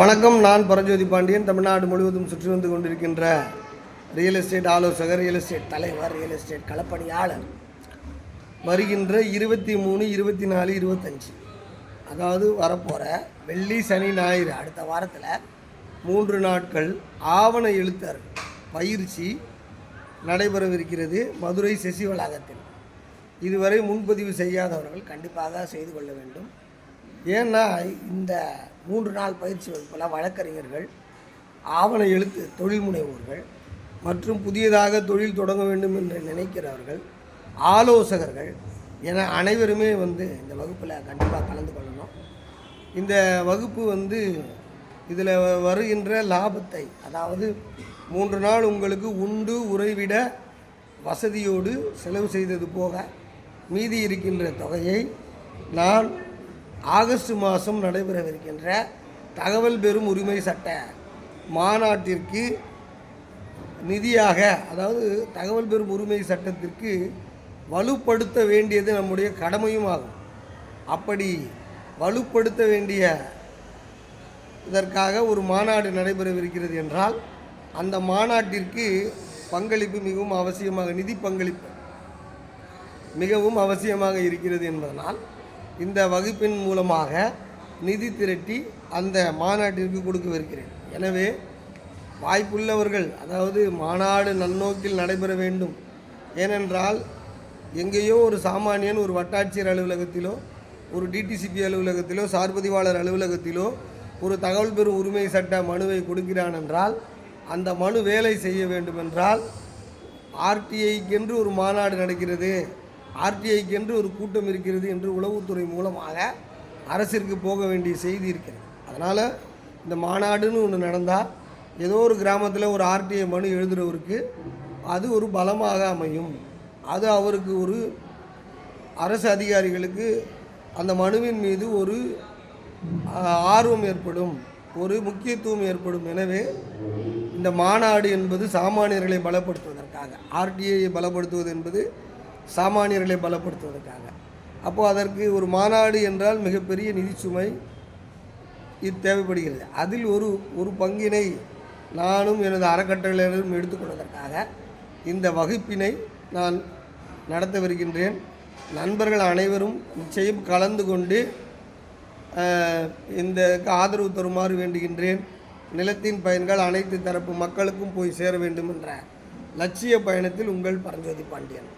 வணக்கம் நான் பரஞ்சோதி பாண்டியன். தமிழ்நாடு முழுவதும் சுற்றி வந்து கொண்டிருக்கின்ற ரியல் எஸ்டேட் ஆலோசகர் ரியல் எஸ்டேட் தலைவர் ரியல் எஸ்டேட் களப்பணியாளர் வருகின்ற இருபத்தி மூணு இருபத்தி நாலு இருபத்தஞ்சி. அதாவது வரப்போகிற வெள்ளி சனி ஞாயிறு அடுத்த வாரத்தில் மூன்று நாட்கள் ஆவண எழுத்தர் பயிற்சி நடைபெறவிருக்கிறது மதுரை செசி வளாகத்தில் இதுவரை முன்பதிவு செய்யாதவர்கள் கண்டிப்பாக செய்து கொள்ள வேண்டும். ஏன்னா இந்த மூன்று நாள் பயிற்சி வகுப்பில் வழக்கறிஞர்கள் ஆவண எழுத்து தொழில் முனைவோர்கள் மற்றும் புதியதாக தொழில் தொடங்க வேண்டும் என்று நினைக்கிறவர்கள் ஆலோசகர்கள் என அனைவருமே வந்து இந்த வகுப்பில் கண்டிப்பாக கலந்து கொள்ளணும். இந்த வகுப்பு வந்து இதில் வருகின்ற லாபத்தை அதாவது மூன்று நாள் உங்களுக்கு உண்டு உறைவிட வசதியோடு செலவு செய்தது போக மீதி இருக்கின்ற தொகையை நான் ஆகஸ்ட் மாதம் நடைபெறவிருக்கின்ற தகவல் பெறும் உரிமை சட்ட மாநாட்டிற்கு நிதியாக அதாவது தகவல் பெறும் உரிமை சட்டத்திற்கு வலுப்படுத்த வேண்டியது நம்முடைய கடமையும் ஆகும். அப்படி வலுப்படுத்த வேண்டிய இதற்காக ஒரு மாநாடு நடைபெறவிருக்கிறது என்றால் அந்த மாநாட்டிற்கு பங்களிப்பு மிகவும் அவசியமாக நிதி பங்களிப்பு மிகவும் அவசியமாக இருக்கிறது என்பதனால் இந்த வகுப்பின் மூலமாக நிதி திரட்டி அந்த மாநாட்டிற்கு கொடுக்கவிருக்கிறேன். எனவே வாய்ப்புள்ளவர்கள் அதாவது மாநாடு நன்னோக்கில் நடைபெற வேண்டும். ஏனென்றால் எங்கேயோ ஒரு சாமானியன் ஒரு வட்டாட்சியர் அலுவலகத்திலோ ஒரு டிடிசிபி அலுவலகத்திலோ சார்பதிவாளர் அலுவலகத்திலோ ஒரு தகவல் பெறும் உரிமை சட்ட மனுவை கொடுக்கிறான் என்றால் அந்த மனு வேலை செய்ய வேண்டுமென்றால் ஆர்டிஐக்கென்று ஒரு மாநாடு நடக்கிறது. ஆர்டிஐக்கு என்று ஒரு கூட்டம் இருக்கிறது என்று உளவுத்துறை மூலமாக அரசிற்கு போக வேண்டிய செய்தி இருக்கிறது. அதனால் இந்த மாநாடுன்னு ஒன்று நடந்தால் ஏதோ ஒரு கிராமத்தில் ஒரு ஆர்டிஐ மனு எழுதுகிறவருக்கு அது ஒரு பலமாக அமையும். அது அவருக்கு ஒரு அரசு அதிகாரிகளுக்கு அந்த மனுவின் மீது ஒரு ஆர்வம் ஏற்படும் ஒரு முக்கியத்துவம் ஏற்படும். எனவே இந்த மாநாடு என்பது சாமானியர்களை பலப்படுத்துவதற்காக ஆர்டிஐயை பலப்படுத்துவது என்பது சாமானியர்களை பலப்படுத்துவதற்காக. அப்போது அதற்கு ஒரு மாநாடு என்றால் மிகப்பெரிய நிதி சுமை இது தேவைப்படுகிறது. அதில் ஒரு ஒரு பங்கினை நானும் எனது அறக்கட்டளையினரும் எடுத்துக்கொள்வதற்காக இந்த வகுப்பினை நான் நடத்தவிருக்கின்றேன் நண்பர்கள் அனைவரும் நிச்சயம் கலந்து கொண்டு இந்த ஆதரவு தருமாறு வேண்டுகின்றேன். நிலத்தின் பயன்கள் அனைத்து தரப்பு மக்களுக்கும் போய் சேர வேண்டும் என்ற லட்சிய பயணத்தில் உங்கள் பரஞ்சோதி பாண்டியன்.